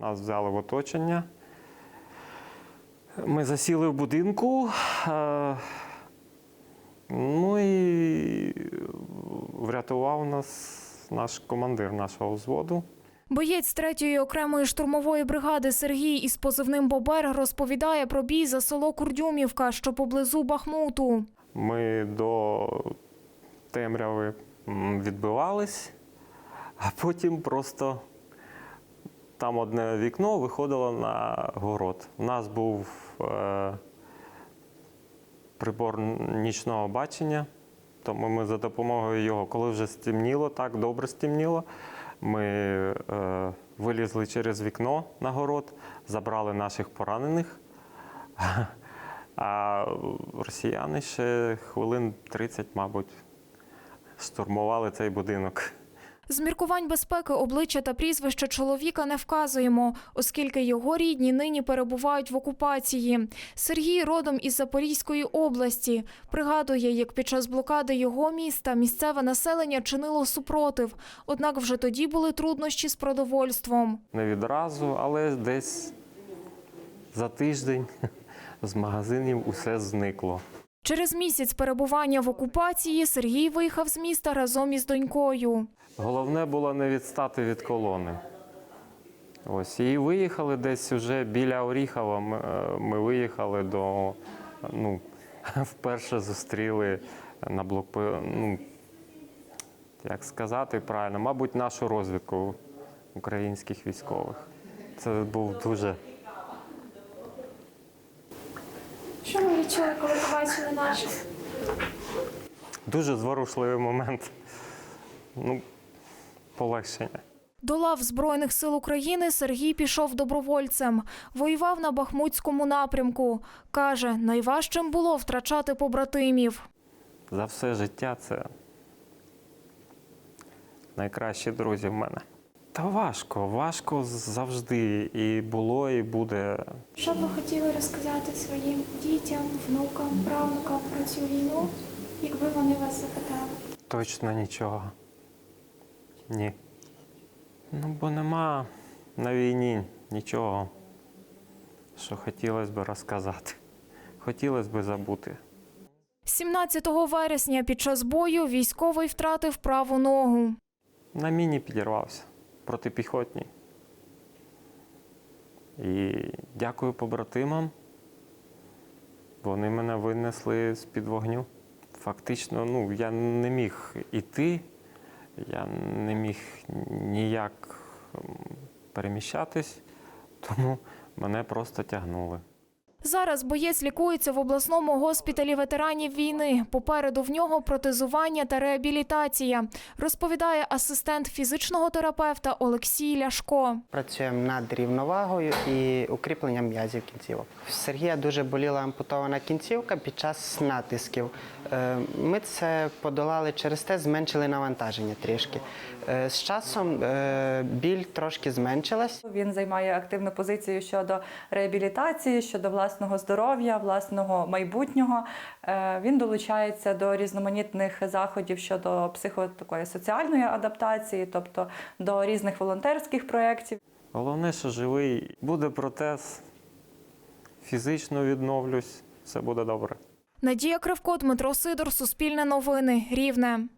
Нас взяли в оточення. Ми засіли в будинку. е, Ну і врятував нас наш командир нашого взводу. Боєць третьої окремої штурмової бригади Сергій із позивним Бобер розповідає про бій за село Курдюмівка, що поблизу Бахмуту. Ми до темряви відбивались, а потім просто там одне вікно виходило на город. У нас був е, прибор нічного бачення, тому ми за допомогою його, коли вже стемніло, так добре стемніло, ми е, вилізли через вікно на город, забрали наших поранених. А росіяни ще хвилин 30, мабуть, штурмували цей будинок. З міркувань безпеки обличчя та прізвище чоловіка не вказуємо, оскільки його рідні нині перебувають в окупації. Сергій родом із Запорізької області. Пригадує, як під час блокади його міста місцеве населення чинило супротив. Однак вже тоді були труднощі з продовольством. Не відразу, але десь за тиждень з магазинів усе зникло. Через місяць перебування в окупації Сергій виїхав з міста разом із донькою. Головне було не відстати від колони. Ось і виїхали десь уже біля Оріхова. Ми, е, ми виїхали до ну, вперше зустріли на блокпо... ну, як сказати правильно, мабуть, нашу розвідку українських військових. Це був дуже Що ви відчули, коли побачили наших? Дуже зворушливий момент. Ну, полегшення. До лав Збройних сил України Сергій пішов добровольцем. Воював на Бахмутському напрямку. Каже, найважчим було втрачати побратимів. За все життя це найкращі друзі в мене. Та важко, важко завжди. І було, і буде. Що б ви хотіли розказати своїм дітям, внукам, правнукам про цю війну, якби вони вас запитали? Точно нічого. Ні. Ну, бо нема на війні нічого, що хотілося б розказати. Хотілося б забути. 17 вересня під час бою військовий втратив праву ногу. На міні підірвався протипіхотній. І дякую побратимам. Вони мене винесли з-під вогню. Фактично, ну, я не міг іти, я не міг ніяк переміщатись, тому мене просто тягнули. Зараз боєць лікується в обласному госпіталі ветеранів війни. Попереду в нього протезування та реабілітація, розповідає асистент фізичного терапевта Олексій Ляшко. Працюємо над рівновагою і укріпленням м'язів кінцівок. В Сергія дуже боліла ампутована кінцівка під час натисків. Е, Ми це подолали через те, зменшили навантаження трішки. Е, З часом е, біль трошки зменшилась. Він займає активну позицію щодо реабілітації, щодо власного здоров'я, власного майбутнього. Е, Він долучається до різноманітних заходів щодо психо такої соціальної адаптації, тобто до різних волонтерських проєктів. Головне, що живий, буде протез, фізично відновлюсь, все буде добре. Надія Кривко, Дмитро Сидор, Суспільне новини, Рівне.